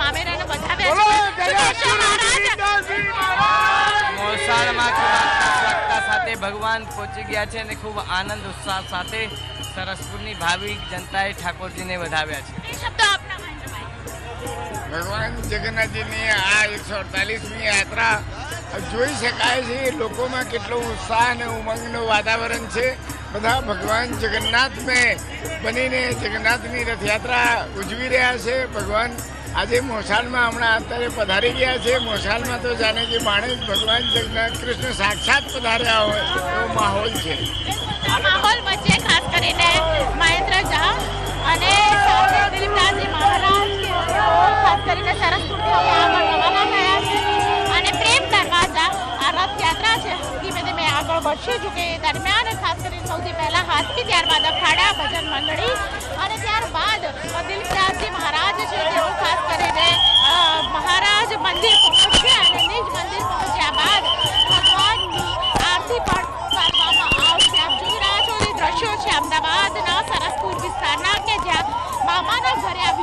મામેરાને બતાવ્યા સાથે ભગવાન પહોંચી ગયા છે અને ખૂબ આનંદ ઉત્સાહ સાથે સરસપુરની ભાવિક જનતાએ ઠાકોરજીને વધાવ્યા છે. ભગવાન જગન્નાથજીની આ એકસો અડતાલીસમી યાત્રા જોઈ શકાય છે લોકોમાં કેટલો ઉત્સાહ અને ઉમંગનું વાતાવરણ છે. બધા ભગવાન જગન્નાથને બનીને જગન્નાથની રથયાત્રા ઉજવી રહ્યા છે. ભગવાન આજે મોસાલમાં હમણાં અત્યારે પધારી ગયા છે. મોસાલમાં તો જાણે કે માણસ ભગવાન કૃષ્ણ સાક્ષાત પધાર્યા હોય એવો માહોલ છે. માહોલ વચ્ચે ખાસ કરીને મહેન્દ્ર ઝા અને સાથે દિલીપદાસજી મહારાજ ખાસ કરીને હવે આગળ રવાના થયા છે. અને પ્રેમ દરવાજા આ છે. ધીમે ધીમે આગળ વધશે જો કે દરમિયાન ખાસ કરીને સારસપુર વિસ્તારના કે જ્યાં મામાના ઘરે આવ્યા